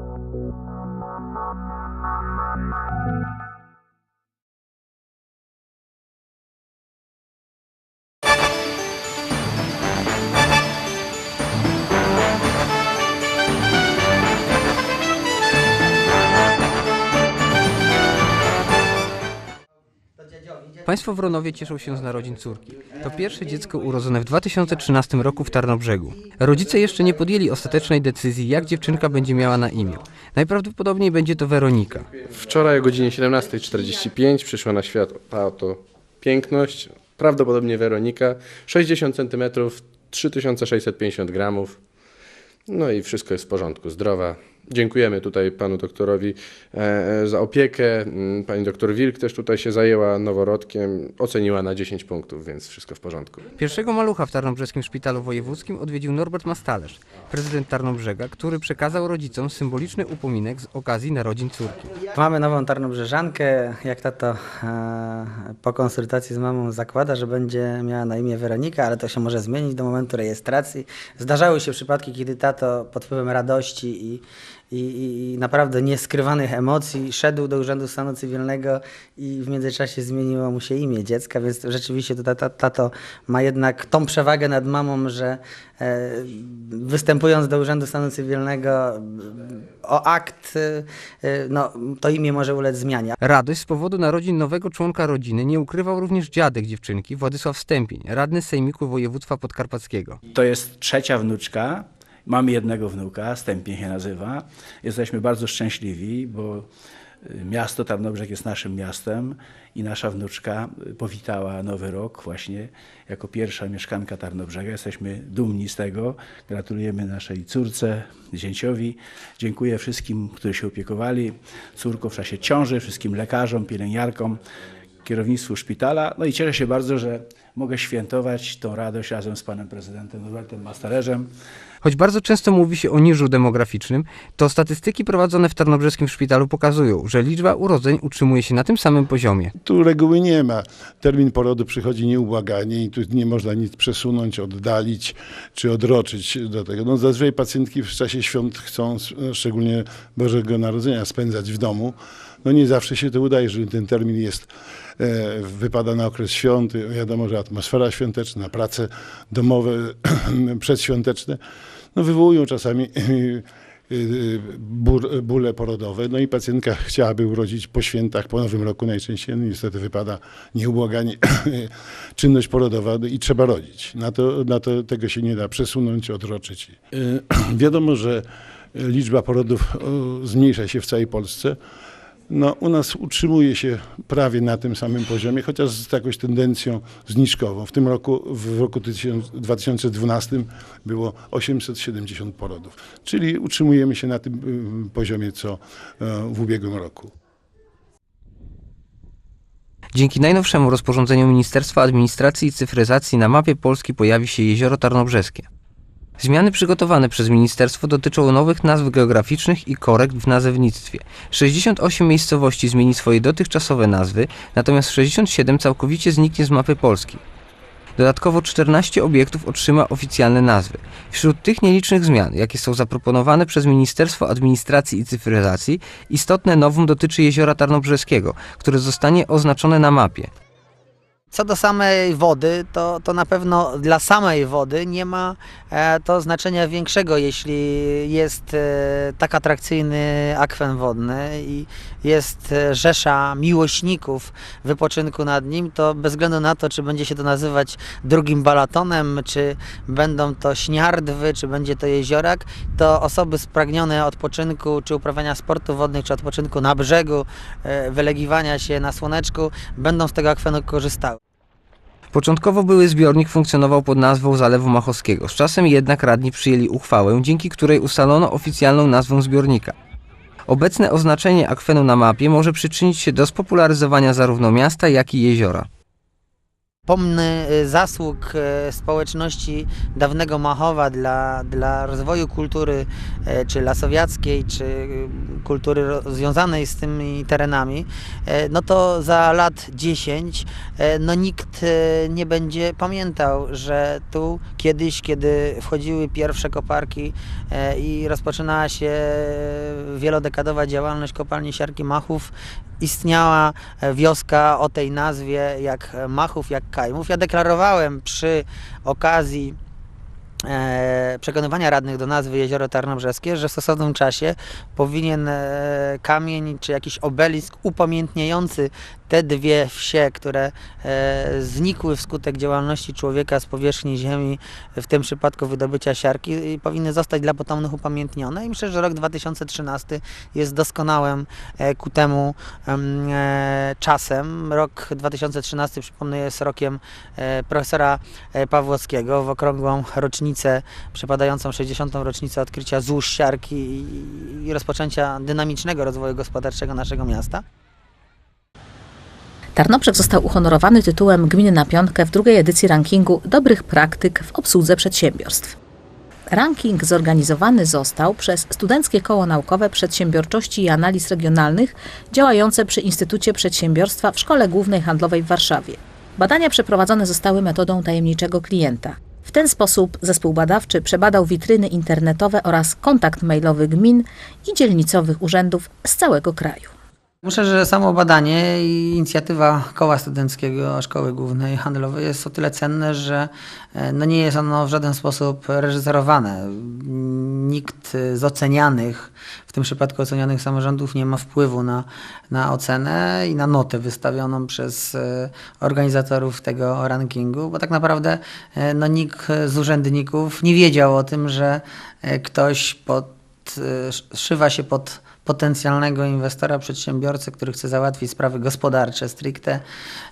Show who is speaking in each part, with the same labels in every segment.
Speaker 1: Thank you. Państwo w Ronowie cieszą się z narodzin córki. To pierwsze dziecko urodzone w 2013 roku w Tarnobrzegu. Rodzice jeszcze nie podjęli ostatecznej decyzji, jak dziewczynka będzie miała na imię. Najprawdopodobniej będzie to Weronika.
Speaker 2: Wczoraj o godzinie 17.45 przyszła na świat ta oto piękność, prawdopodobnie Weronika, 60 cm, 3650 gramów. No i wszystko jest w porządku, zdrowa. Dziękujemy tutaj panu doktorowi e, e, za opiekę. Mm, Pani doktor Wilk też tutaj się zajęła noworodkiem, oceniła na 10 punktów, więc wszystko w porządku.
Speaker 1: Pierwszego malucha w Tarnobrzeskim Szpitalu Wojewódzkim odwiedził Norbert Mastalerz, prezydent Tarnobrzega, który przekazał rodzicom symboliczny upominek z okazji narodzin córki.
Speaker 3: Mamy nową Tarnobrzeżankę. Jak tato e, po konsultacji z mamą zakłada, że będzie miała na imię Weronika, ale to się może zmienić do momentu rejestracji. Zdarzały się przypadki, kiedy tato pod wpływem radości i, i, i, naprawdę nieskrywanych emocji szedł do Urzędu Stanu Cywilnego i w międzyczasie zmieniło mu się imię dziecka, więc rzeczywiście to tato, tato ma jednak tą przewagę nad mamą, że e, występując do Urzędu Stanu Cywilnego o akt, e, no, to imię może ulec zmianie.
Speaker 1: Radość z powodu narodzin nowego członka rodziny nie ukrywał również dziadek dziewczynki, Władysław Stępień, radny Sejmiku Województwa Podkarpackiego.
Speaker 4: To jest trzecia wnuczka. Mamy jednego wnuka, Stępień się nazywa. Jesteśmy bardzo szczęśliwi, bo y, miasto Tarnobrzeg jest naszym miastem i nasza wnuczka y, powitała Nowy Rok właśnie jako pierwsza mieszkanka Tarnobrzega. Jesteśmy dumni z tego. Gratulujemy naszej córce, zięciowi. Dziękuję wszystkim, którzy się opiekowali córką w czasie ciąży, wszystkim lekarzom, pielęgniarkom, kierownictwu szpitala. No i cieszę się bardzo, że mogę świętować tą radość razem z panem prezydentem Norbertem Mastarerzem.
Speaker 1: Choć bardzo często mówi się o niżu demograficznym, to statystyki prowadzone w Tarnobrzeskim Szpitalu pokazują, że liczba urodzeń utrzymuje się na tym samym poziomie.
Speaker 5: Tu reguły nie ma. Termin porodu przychodzi nieubłaganie i tu nie można nic przesunąć, oddalić czy odroczyć do tego. No zazwyczaj pacjentki w czasie świąt chcą, szczególnie Bożego Narodzenia, spędzać w domu. No nie zawsze się to udaje, że ten termin jest, wypada na okres świąt. Wiadomo, że atmosfera świąteczna, prace domowe przedświąteczne no wywołują czasami ból- bóle porodowe. No i pacjentka chciałaby urodzić po świętach, po Nowym Roku najczęściej. No niestety wypada nieubłaganie czynność porodowa no i trzeba rodzić. Na to, na to tego się nie da przesunąć, odroczyć. Wiadomo, że liczba porodów zmniejsza się w całej Polsce. No, u nas utrzymuje się prawie na tym samym poziomie, chociaż z jakąś tendencją zniżkową. W tym roku, w roku 2012 było 870 porodów, czyli utrzymujemy się na tym poziomie co e, w ubiegłym roku.
Speaker 1: Dzięki najnowszemu rozporządzeniu Ministerstwa Administracji i Cyfryzacji na mapie Polski pojawi się jezioro Tarnobrzeskie. Zmiany przygotowane przez ministerstwo dotyczą nowych nazw geograficznych i korekt w nazewnictwie. 68 miejscowości zmieni swoje dotychczasowe nazwy, natomiast 67 całkowicie zniknie z mapy Polski. Dodatkowo 14 obiektów otrzyma oficjalne nazwy. Wśród tych nielicznych zmian, jakie są zaproponowane przez Ministerstwo Administracji i Cyfryzacji, istotne nowum dotyczy jeziora Tarnobrzeskiego, które zostanie oznaczone na mapie.
Speaker 3: Co do samej wody, to, to na pewno dla samej wody nie ma e, to znaczenia większego, jeśli jest e, tak atrakcyjny akwen wodny i jest e, rzesza miłośników wypoczynku nad nim, to bez względu na to, czy będzie się to nazywać drugim balatonem, czy będą to śniardwy, czy będzie to jeziorak, to osoby spragnione odpoczynku, czy uprawiania sportów wodnych, czy odpoczynku na brzegu, wylegiwania się na słoneczku, będą z tego akwenu korzystały.
Speaker 1: Początkowo były zbiornik funkcjonował pod nazwą Zalewu Machowskiego. Z czasem jednak radni przyjęli uchwałę, dzięki której ustalono oficjalną nazwę zbiornika. Obecne oznaczenie akwenu na mapie może przyczynić się do spopularyzowania zarówno miasta, jak i jeziora.
Speaker 3: Pomny y, zasług y, społeczności dawnego Machowa dla, dla rozwoju kultury y, czy lasowiackiej, czy kultury związanej z tymi terenami, no to za lat 10 y, no nikt nie będzie pamiętał, że tu kiedyś, kiedy wchodziły pierwsze koparki i rozpoczynała się wielodekadowa działalność kopalni Siarki Machów, istniała wioska o tej nazwie jak Machów, jak Kajmów. Ja deklarowałem przy okazji e, przekonywania radnych do nazwy Jezioro Tarnobrzeskie, że w stosownym czasie powinien e, kamień czy jakiś obelisk upamiętniający te dwie wsie, które e, znikły wskutek działalności człowieka z powierzchni ziemi, w tym przypadku wydobycia siarki, powinny zostać dla potomnych upamiętnione. I myślę, że rok 2013 jest doskonałym e, ku temu em, e, czasem. Rok 2013, przypomnę, jest rokiem e, profesora e, Pawłowskiego w okrągłą rocznicę, przypadającą 60. rocznicę odkrycia złóż siarki i, i rozpoczęcia dynamicznego rozwoju gospodarczego naszego miasta.
Speaker 6: Tarnobrzeg został uhonorowany tytułem Gminy na Piątkę w drugiej edycji rankingu dobrych praktyk w obsłudze przedsiębiorstw. Ranking zorganizowany został przez Studenckie Koło Naukowe Przedsiębiorczości i Analiz Regionalnych działające przy Instytucie Przedsiębiorstwa w Szkole Głównej Handlowej w Warszawie. Badania przeprowadzone zostały metodą tajemniczego klienta. W ten sposób zespół badawczy przebadał witryny internetowe oraz kontakt mailowy gmin i dzielnicowych urzędów z całego kraju.
Speaker 3: Myślę, że samo badanie i inicjatywa Koła Studenckiego Szkoły Głównej Handlowej jest o tyle cenne, że e, no nie jest ono w żaden sposób reżyserowane. Nikt z ocenianych, w tym przypadku ocenianych samorządów, nie ma wpływu na, na ocenę i na notę wystawioną przez e, organizatorów tego rankingu, bo tak naprawdę e, no, nikt z urzędników nie wiedział o tym, że ktoś pod, szywa się pod potencjalnego inwestora, przedsiębiorcę, który chce załatwić sprawy gospodarcze stricte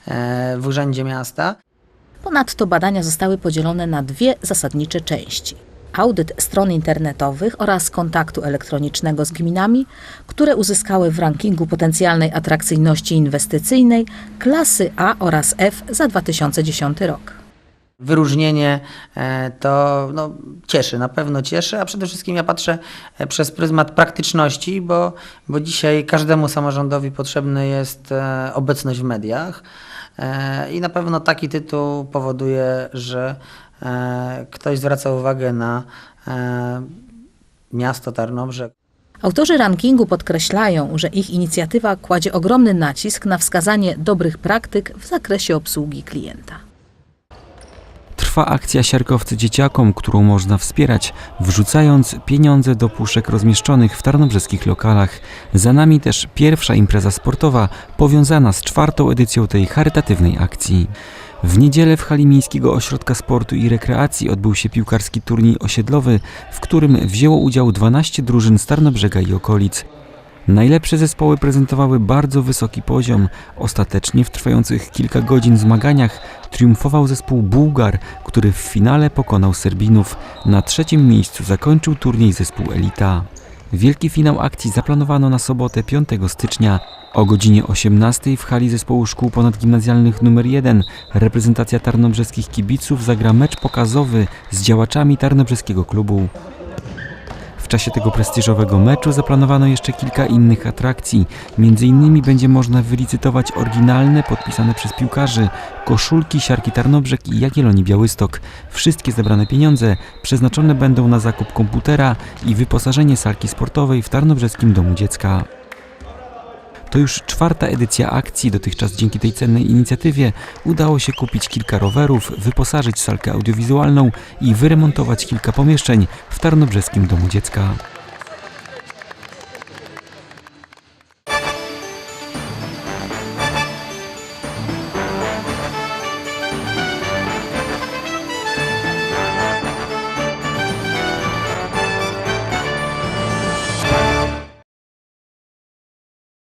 Speaker 3: e, w Urzędzie Miasta.
Speaker 6: Ponadto badania zostały podzielone na dwie zasadnicze części. Audyt stron internetowych oraz kontaktu elektronicznego z gminami, które uzyskały w rankingu potencjalnej atrakcyjności inwestycyjnej klasy A oraz F za 2010 rok.
Speaker 3: Wyróżnienie e, to no, cieszy, na pewno cieszy, a przede wszystkim ja patrzę e, przez pryzmat praktyczności, bo, bo dzisiaj każdemu samorządowi potrzebna jest e, obecność w mediach i na pewno taki tytuł powoduje, że ktoś zwraca uwagę na miasto Tarnobrzeg.
Speaker 6: Autorzy rankingu podkreślają, że ich inicjatywa kładzie ogromny nacisk na wskazanie dobrych praktyk w zakresie obsługi klienta.
Speaker 7: Trwa akcja Siarkowcy Dzieciakom, którą można wspierać, wrzucając pieniądze do puszek rozmieszczonych w tarnobrzeskich lokalach. Za nami też pierwsza impreza sportowa powiązana z czwartą edycją tej charytatywnej akcji. W niedzielę w hali Miejskiego Ośrodka Sportu i Rekreacji odbył się piłkarski turniej osiedlowy, w którym wzięło udział 12 drużyn z Tarnobrzega i okolic. Najlepsze zespoły prezentowały bardzo wysoki poziom. Ostatecznie w trwających kilka godzin zmaganiach triumfował zespół Bułgar, który w finale pokonał Serbinów. Na trzecim miejscu zakończył turniej zespół Elita. Wielki finał akcji zaplanowano na sobotę 5 stycznia. O godzinie 18 w hali zespołu szkół ponadgimnazjalnych nr 1 reprezentacja tarnobrzeskich kibiców zagra mecz pokazowy z działaczami tarnobrzeskiego klubu. W czasie tego prestiżowego meczu zaplanowano jeszcze kilka innych atrakcji. Między innymi będzie można wylicytować oryginalne, podpisane przez piłkarzy, koszulki Siarki Tarnobrzeg i Jagiellonii Białystok. Wszystkie zebrane pieniądze przeznaczone będą na zakup komputera i wyposażenie salki sportowej w Tarnobrzeskim Domu Dziecka. To już czwarta edycja akcji. Dotychczas dzięki tej cennej inicjatywie udało się kupić kilka rowerów, wyposażyć salkę audiowizualną i wyremontować kilka pomieszczeń w Tarnobrzeskim Domu Dziecka.